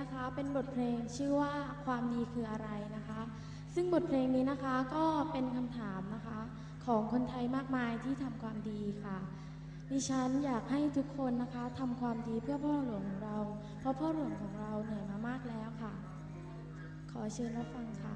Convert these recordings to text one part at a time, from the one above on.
นะคะ เป็นบทเพลงชื่อว่าความดีคืออะไรนะคะ ซึ่งบทเพลงนี้นะคะก็เป็นคำถามนะคะ ของคนไทยมากมายที่ทำความดีค่ะ ดิฉันอยากให้ทุกคนนะคะทำความดีเพื่อพ่อหลวงของเรา เพราะพ่อหลวงของเราเหนื่อยมามากแล้วค่ะ ขอเชิญรับฟังค่ะ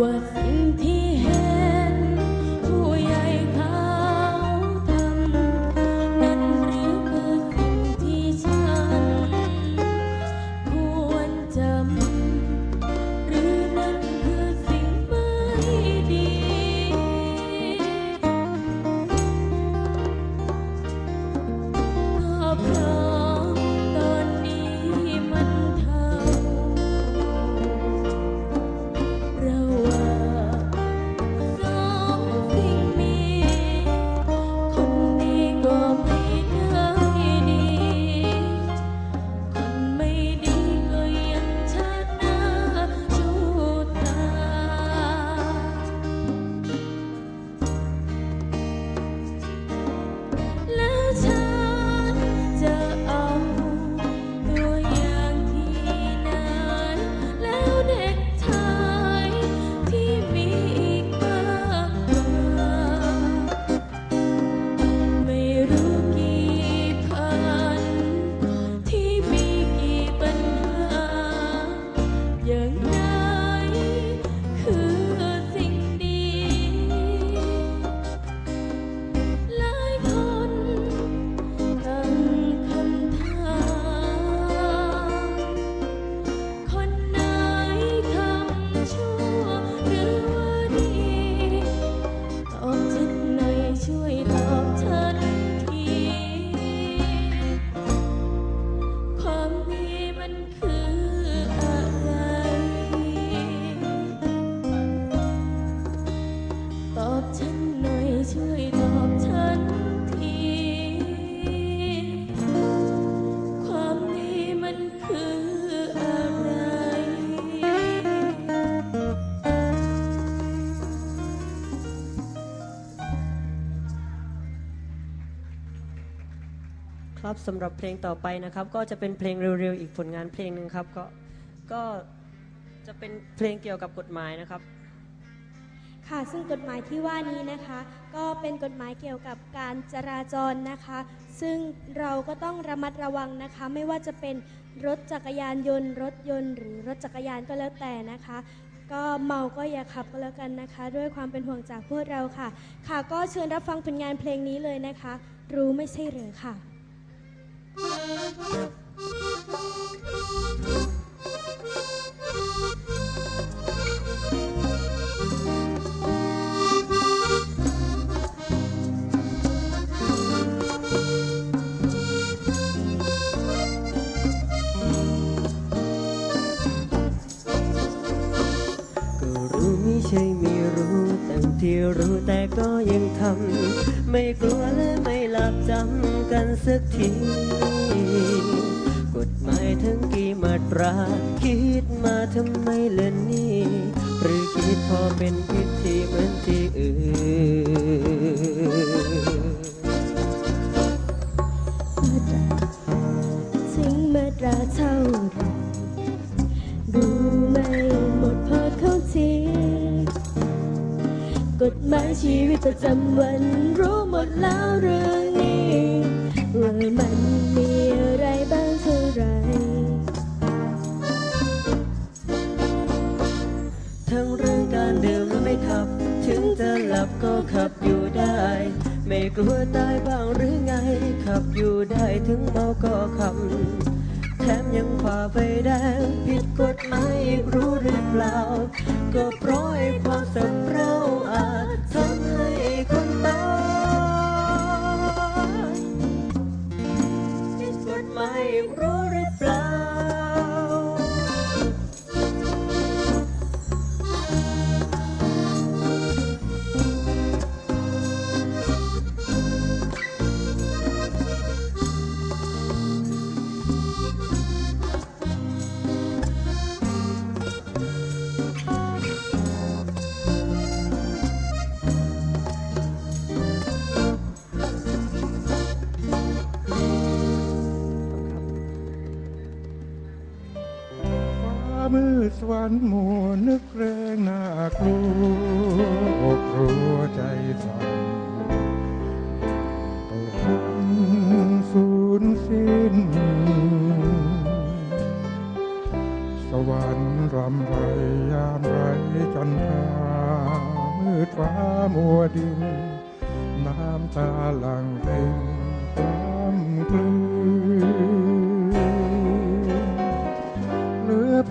ว่าสิ่งที่เห็นผู้ใหญ่ ครับสำหรับเพลงต่อไปนะครับ ก็จะเป็นเพลงเร็วๆอีกผลงานเพลงหนึ่งครับก็ก็จะเป็นเพลงเกี่ยวกับกฎหมายนะครับ ค่ะซึ่งกฎหมายที่ว่านี้นะคะ ก็เป็นกฎหมายเกี่ยวกับการจราจรนะคะ ซึ่งเราก็ต้องระมัดระวังนะคะ ไม่ว่าจะเป็นรถจักรยานยนต์ รถยนต์ หรือรถจักรยานก็แล้วแต่นะคะ ก็เมาก็อย่าขับก็แล้วกันนะคะ ด้วยความเป็นห่วงจากพวกเราค่ะ ค่ะก็เชิญรับฟังผลงานเพลงนี้เลยนะคะ รู้ไม่ใช่เหรือค่ะ ใช่ไม่รู้ตั้งที่รู้แต่ก็ยังทำ ไม่กลัวและไม่หลับจำกันสักที ราคิดมาทำไมเล่นนี่ หรือคิดพอเป็นพิธีเหมือนที่อื่นถึงมาตราเท่าไรรู้ไม่หมดพอเข้าทีกฎหมายชีวิตประจำวันรู้หมดแล้วเรื่อ จะหลับก็ขับอยู่ได้ ไม่กลัวตายบ้างหรือไง ขับอยู่ได้ถึงเมาก็ขับ แถมยังฝ่าไฟแดงผิดกฎหมายอีกรู้หรือเปล่า ก็เพราะไอ้ความสับเราอาจทำให้คนตายผิดกฎหมายอีกรู้ สวรรค์หมัวนึกแรงน่ากลัวอกรัวใจสั่นต่อคนสูญสิ้น สวรรค์รำไรยามไรจันทรามืดฟ้ามัวดิน น้ำตาหลังเร่งกล้ำกลืน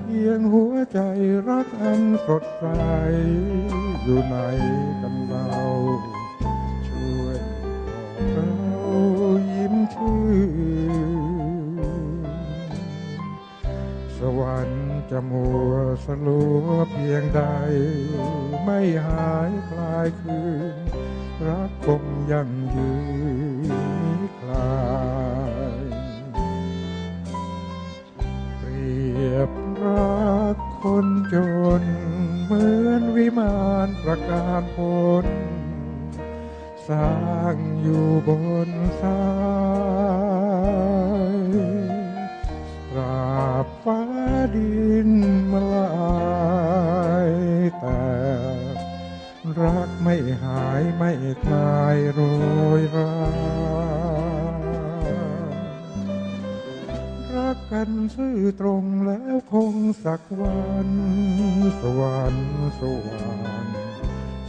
เพียงหัวใจรักอันสดใสอยู่ในกันเราช่วยบอกเรายิ้มชื่นสวรรค์จะมัวสลัวเพียงใด ไม่หายคลายคืน รักคงยังยืนคลาย รักคนจน เหมือนวิมานประการพลสร้างอยู่บนทรายตราบฟ้าดินมาลายแต่รักไม่หายไม่คลายโรยรา กันซื่อตรงแล้วคงสักวัน สวรรค์สว่าง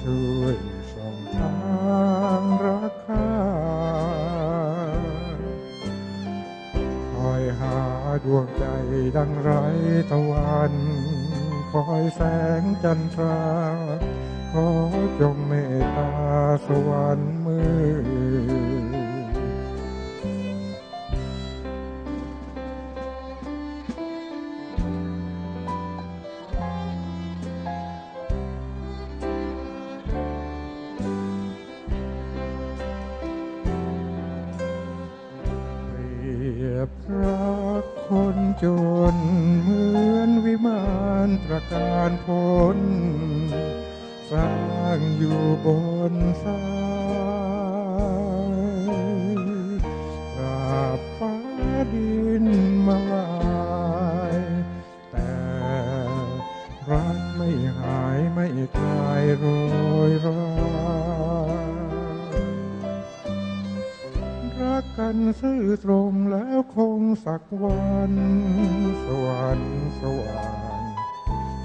ช่วยส่องทางรักข้าคอยหาดวงใจดังไรตะวัน คอยแสงจันทรา ขอจงเมตตาสวรรค์มือ จนเหมือนวิมานประการพ้นสร้างอยู่บนสายกราบฟ้าดินมาลายแต่รักไม่หายไม่คลายโรยรา กันซื่อตรงแล้วคงสักวัน สวรรค์สว่าง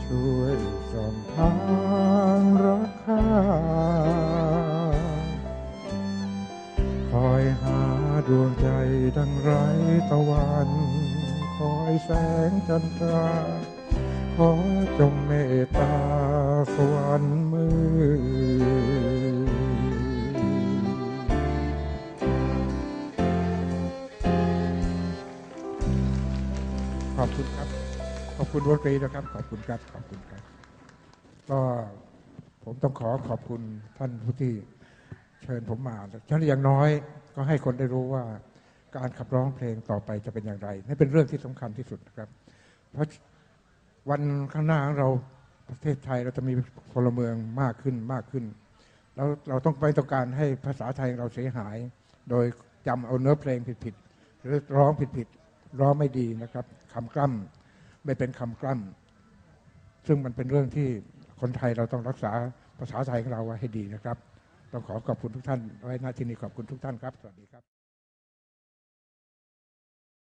ช่วยสองทางรักข้าคอยหาดวงใจดังไรตะวัน คอยแสงจันทราขอจงเมตตาสวรรค์มือ อบคุณครับ ขอบคุณวตรีนะครับ ขอบคุณครับ ขอบคุณครับ ก็ผมต้องขอขอบคุณท่านผู้ที่เชิญผมมาฉันอย่างน้อยก็ให้คนได้รู้ว่าการขับร้องเพลงต่อไปจะเป็นอย่างไรนี่เป็นเรื่องที่สำคัญที่สุดนะครับ เพราะวันข้างหน้าเราประเทศไทยเราจะมีพลเมืองมากขึ้นมากขึ้น แล้วเราต้องไปต้องการให้ภาษาไทยเราเสียหาย โดยจำเอาเนื้อเพลงผิดๆหรือร้องผิดๆ ร้องไม่ดีนะครับคำกล้ำไม่เป็นคำกล้ำซึ่งมันเป็นเรื่องที่คนไทยเราต้องรักษาภาษาไทยของเราไว้ให้ดีนะครับ ต้องขอขอบคุณทุกท่านไว้ณที่นี้ขอบคุณทุกท่านครับ สวัสดีครับ